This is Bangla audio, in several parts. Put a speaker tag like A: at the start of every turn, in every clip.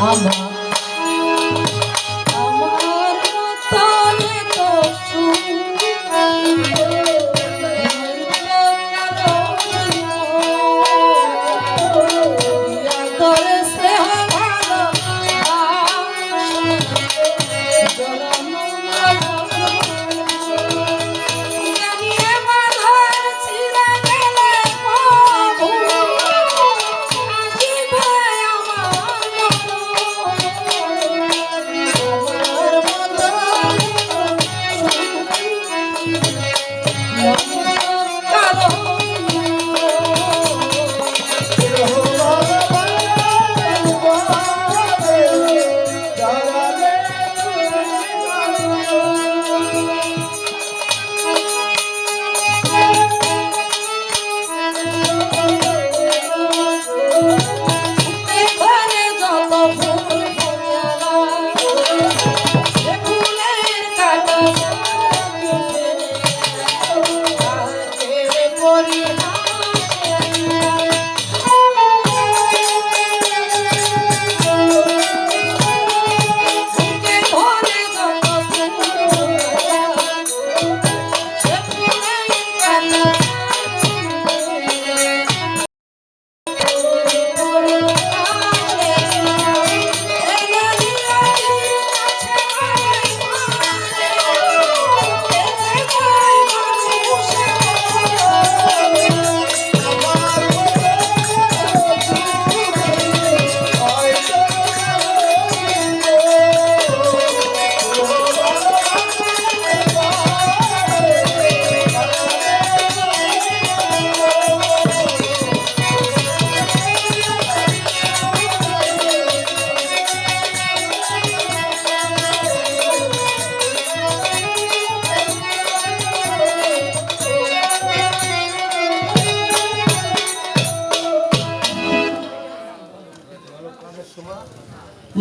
A: আমার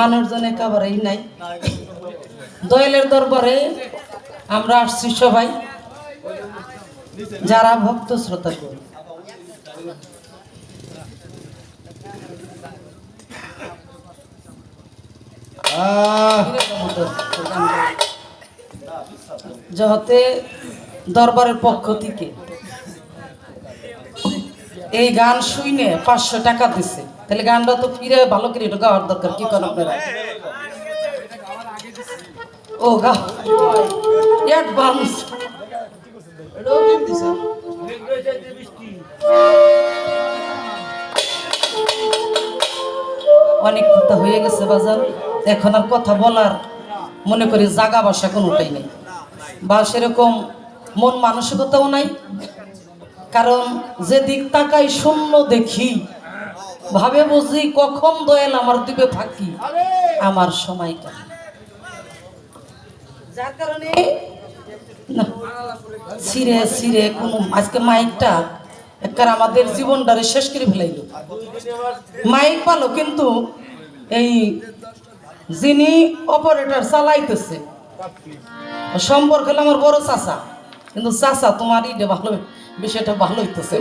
A: মানুষজন একেবারেই নাই। দয়ালের দরবারে আমরা আসছি সবাই, যারা ভক্ত শ্রোতা করি যহতে দরবারের পক্ষ থেকে এই গান শুইনে পাঁচশো টাকা দিছে। তাহলে গানটা তো ফিরে ভালো করে এটা গাওয়ার দরকার, কি করেন আপনারা? ও, গা। অ্যাডভান্স অনেক কথা হয়ে গেছে বাজার। এখন আর কথা বলার, মনে করি জাগা বাসা কোনোটাই নেই। বা সেরকম মন মানসিকতাও নাই। কারণ যে দিক তাকাই শূন্য দেখি ভাবে বুঝি কখন দয়াল আমার দিবে ফাঁকি আমার সময়টা। যার কারণে না, ছিঁড়ে ছিঁড়ে কোনো আজকে মাইকটা একবার আমাদের জীবনটারে শেষ করে ফেলাইল। মাইক পালো কিন্তু এই যিনি অপারেটর চালাইতেছে সম্পর্ক হলো আমার বড় চাচা। কিন্তু চাচা তোমার ইটা ভালো বিষয়টা ভালো হইতেছে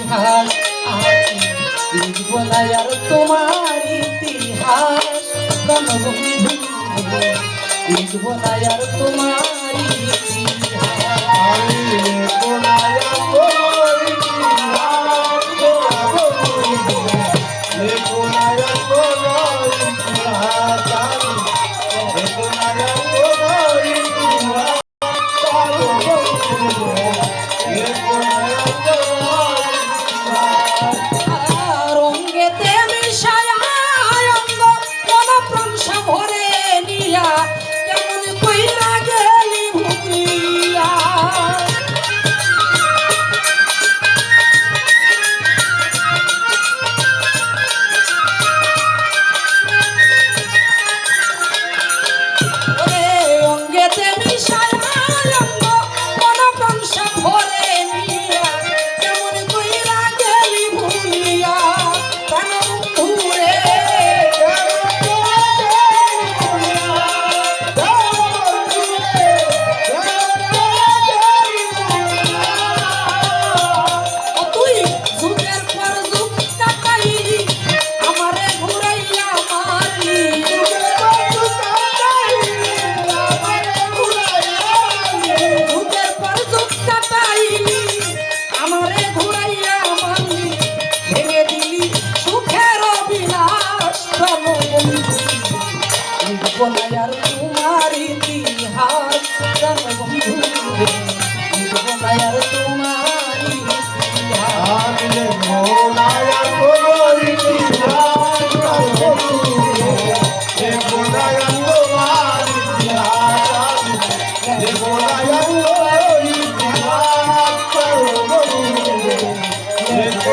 A: ইতিহাস
B: আমি
A: লিখব না তোমার ইতিহাস। রণভূমি লিখব না তোমার ইতিহাস।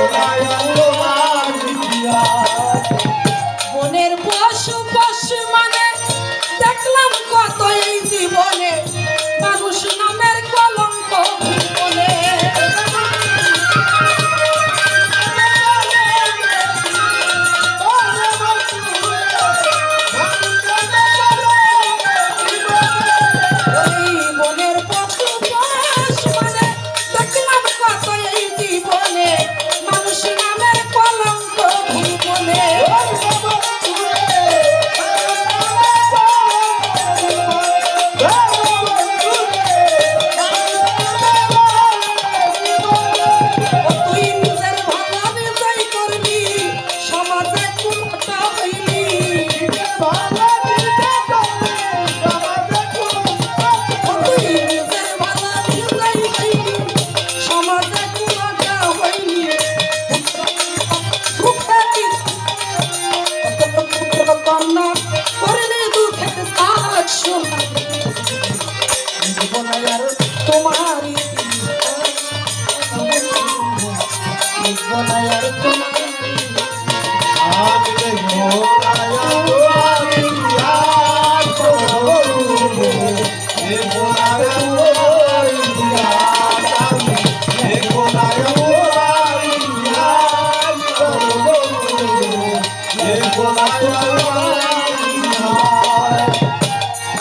A: Vai,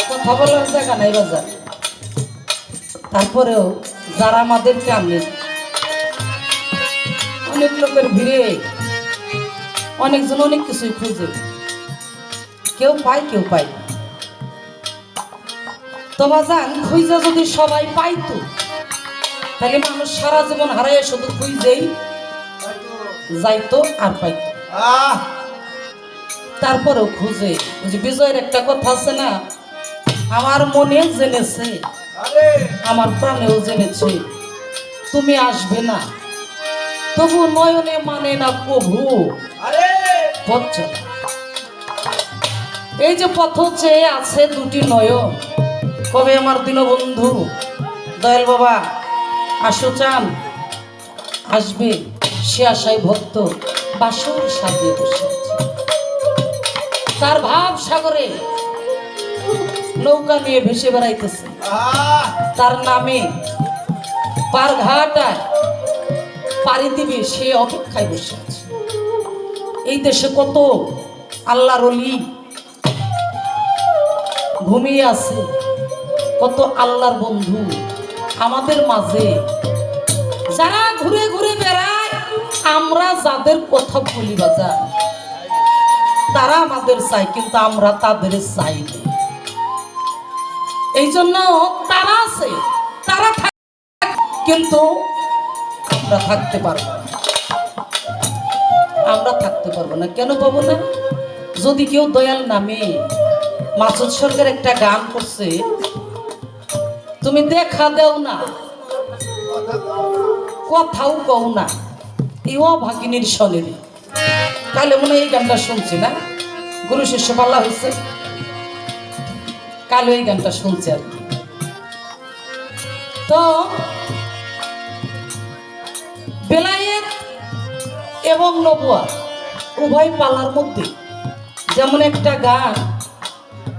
A: কথা বলার জায়গা নাই বাজার তারপরেও যারা আমাদেরকে আনে অনেক লোকের ভিড়ে অনেকজন অনেক কিছুই খুঁজে। কেউ পায় কেউ পায় না। তো বাজান খুঁজে যদি সবাই পাইতো, তাহলে মানুষ সারা জীবন হারাইয়া শুধু খুঁজেই যাইতো আর পাইতো।
B: আহ!
A: তারপরেও খুঁজে। যে বিজয়ের একটা কথা আছে না, আমার মনে জেনেছে, আমার প্রাণেও জেনেছে, তুমি আসবে না। তবু নয়নে মানে না প্রভু। এই যে পথ চেয়ে আছে দুটি নয়ন, কবে আমার দীনবন্ধু দয়াল বাবা আসো চান? আসবে সে আশায় ভক্ত বাসুর সাজিয়ে বসে আছে। তার ভাব সাগরে নৌকা নিয়ে ভেসে বেড়াইতেছে। তার নামে পার পাড়ি দিবে সে অপেক্ষায় বসে আছে। এই দেশে কত আল্লাহর অলি ঘুমিয়ে আছে, কত আল্লাহর বন্ধু আমাদের মাঝে। যারা ঘুরে ঘুরে বেড়ায়, আমরা যাদের কথা বলি বাজার। তারা আমাদের চাই কিন্তু আমরা তাদের চাই এই জন্য তারা আছে, তারা কিন্তু আমরা থাকতে পারব আমরা থাকতে পারব না। কেন পাবো না? যদি কেউ দয়াল নামে মাসুদ সরকার একটা গান করছে, তুমি দেখা দেও না, কথাও কও না এই অভাগিনীর সনেরই তাহলে মনে এই গানটা শুনছি, না গুরু শিষ্য পাল্লা হয়েছে কালো এই গানটা শুনছি আর। তো, বেলায়েত এবং নবুয়া উভয় পালার মধ্যে যেমন একটা গান